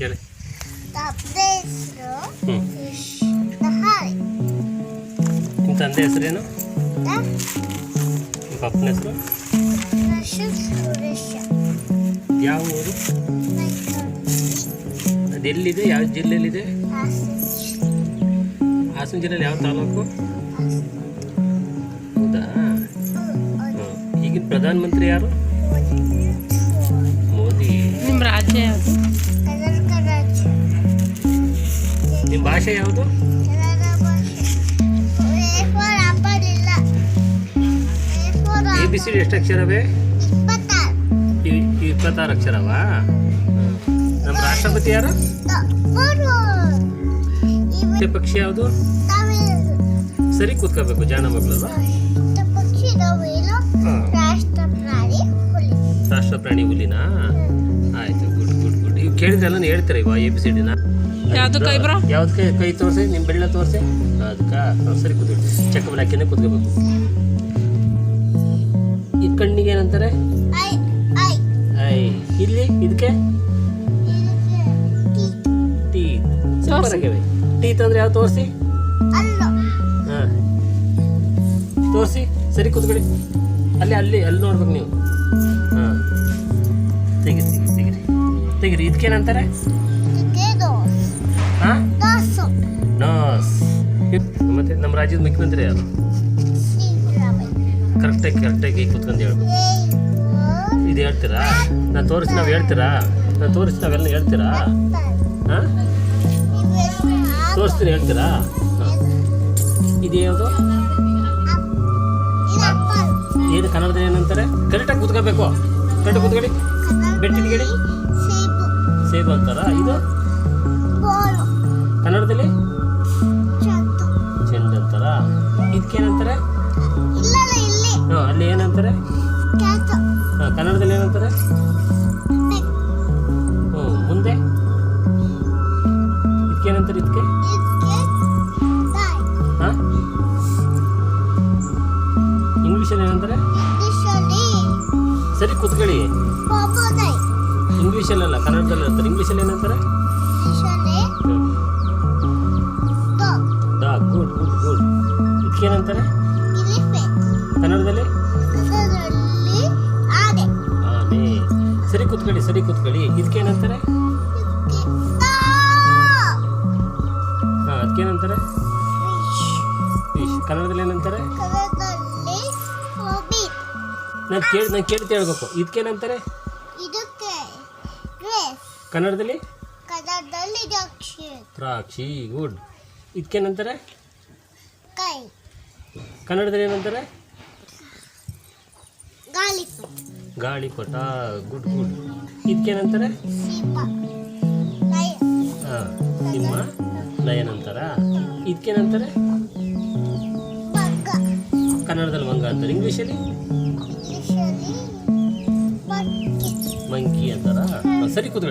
ಕೇಳಿ. ನಿಮ್ಮ ತಂದೆ ಹೆಸರೇನು ನಿಮ್ಮ ಅಪ್ಪನ ಹೆಸರು? ಸುರೇಶ. ಯಾವ ಊರು? ಅದೆಲ್ಲಿದೆ ಯಾವ ಜಿಲ್ಲೆಯಲ್ಲಿದೆ? ಹಾಸನ ಜಿಲ್ಲೆಯಲ್ಲಿ ಯಾವ ತಾಲೂಕು? ಹೌದಾ? ಈಗಿನ ಪ್ರಧಾನಮಂತ್ರಿ ಯಾರು? ಮೋದಿ. ನಿಮ್ಮ ರಾಜ್ಯ ಯಾವುದು? ರಾಜ್ಯ ನಿಮ್ಮ ಭಾಷೆ ಯಾವುದು? ಎ ಬಿ ಸಿ ಡಿ ಎಷ್ಟು ಅಕ್ಷರವೇ? ಇಪ್ಪತ್ತಾರು. ಅಕ್ಷರವಾ? ನಮ್ಮ ರಾಷ್ಟ್ರಪತಿ ಯಾರು? ಪಕ್ಷಿ ಯಾವುದು? ಸರಿ ಕೂತ್ಕೋಬೇಕು ಜಾನ ಮಗಳಲ್ಲ ರಾಷ್ಟ್ರ ಪ್ರಾಣಿ ಹುಲಿನಾ? ಆಯ್ತು ಗುಡ್ ಗುಡ್ ಗುಡ್. ಇವು ಕೇಳಿದ್ರೆಲ್ಲ ಹೇಳ್ತಾರೆ ಇವ ಎ ಬಿ ಸಿ ಡಿನ ಯಾವ್ದು ಕೈ ಬ್ರೋ? ಯಾವ್ದು ಕೈ ಕೈ ತೋರಿಸಿ ನಿಮ್ಮ ಬೆಳ್ಳ ತೋರಿಸಿ. ಅದಕ್ಕ ಸರಿ ಕೂತ್ಕೊಳ್ಳಿ ಚೆಕ್ ಹಾಕಿನೇ ಕೂತ್ಕೋಬೇಕು. ಈ ಕಣ್ಣಿಗೆ ಏನಂತಾರೆ? ಐ ಇಲ್ಲಿ ಇದಕ್ಕೆ ಇದಕ್ಕೆ ಟಿ. ಟೀತ್ ಸೂಪರ್ ಆಗಿವೆ ಟೀತ್ ಅಂದ್ರೆ ಯಾವ್ದು ತೋರಿಸಿ? ಅಲ್ಲ ಹಾಂ. ತೋರಿಸಿ ಸರಿ ಕೂತ್ಕೊಳ್ಳಿ. ಅಲ್ಲಿ ಅಲ್ಲಿ ಅಲ್ಲಿ ನೋಡ್ಬೇಕು ನೀವು. ಹಾಂ. ತೆಗಿರಿ ತೆಗಿರಿ ತೆಗಿರಿ. ತೆಗಿರಿ. ಇದಕ್ಕೇನಂತಾರೆ ರಾಜ್ಯದ ಮುಖ್ಯಮಂತ್ರಿ ಯಾರು? ಕರೆಕ್ಟಾಗಿ ಕರೆಕ್ಟಾಗಿ ಕೂತ್ಕೊಂಡು ಹೇಳ್ಬೇಕು ಇದು ಹೇಳ್ತೀರಾ? ನಾನು ತೋರಿಸಿ, ನಾವು ಹೇಳ್ತೀರಾ? ನಾನು ತೋರಿಸಿ, ನಾವೆಲ್ಲ ಹೇಳ್ತೀರಾ? ಹಾಂ? ತೋರಿಸ್ತೀನಿ, ಹೇಳ್ತೀರಾ? ಹಾಂ. ಇದು ಯಾವುದು? ಏನು ಕನ್ನಡದಲ್ಲಿ ಏನಂತಾರೆ ಕರೆಕ್ಟಾಗಿ ಕೂತ್ಕೋಬೇಕು ಕರೆಕ್ಟಾಗಿ ಕೂತ್ಕೊಳ್ಳಿ. ಬೆಟ್ಟಿಟ್ಕೊಳ್ಳಿ ಸೇಬು ಅಂತಾರ? ಇದು? ಕನ್ನಡದಲ್ಲಿ? ಹಾಂ ಅಲ್ಲಿ ಏನಂತಾರೆ? ಕನ್ನಡದಲ್ಲಿ ಏನಂತಾರೆ? ಹ್ಞೂ ಮುಂದೆ? ಇದಕ್ಕೇನಂತಾರೆ ಇದಕ್ಕೆ ಹಾಂ ಇಂಗ್ಲೀಷಲ್ಲಿ ಏನಂತಾರೆ? ಸರಿ ಕೂತ್ಕೊಳ್ಳಿ. ಇಂಗ್ಲೀಷಲ್ಲಲ್ಲ ಕನ್ನಡದಲ್ಲಿ ಇಂಗ್ಲೀಷಲ್ಲಿ ಏನಂತಾರೆ? ಕನ್ನಡದಲ್ಲಿ? ಆನೆ ಸರಿ ಕೂತ್ಕೊಳ್ಳಿ ಸರಿ ಕೂತ್ಕೊಳ್ಳಿ. ಇದಕ್ಕೇನಂತಾರೆ ಹಾಂ ಅದಕ್ಕೇನಂತಾರೆ ಫಿಶ್ ಕನ್ನಡದಲ್ಲಿ ಏನಂತಾರೆ? ನಾನು ಕೇಳಿ ನಾನು ಕೇಳ್ತಾ ಹೇಳ್ಬೇಕು. ಇದಕ್ಕೇನಂತಾರೆ ಕನ್ನಡದಲ್ಲಿ? ಕನ್ನಡದಲ್ಲಿ ದಕ್ಷಿಣ ದ್ರಾಕ್ಷಿ ಗುಡ್. ಇದಕ್ಕೇನಂತಾರೆ ಕನ್ನಡದಲ್ಲಿ ಏನಂತಾರೆ? ಗಾಳಿಪಟ ಗಾಳಿಪಟ ಗುಡ್ ಗುಡ್. ಇದಕ್ಕೇನಂತಾರೆ ಹಾಂ ನಿಮ್ಮ ನಯನಂತರ? ಅಂತಾರ ಇದಕ್ಕೇನಂತಾರೆ ಕನ್ನಡದಲ್ಲಿ ಮಂಗ ಅಂತಾರೆ. ಇಂಗ್ಲೀಷಲ್ಲಿ? ಮಂಕಿ ಅಂತಾರ? ಸರಿ ಕೂತ್ಕೊಳ್ಳಿ.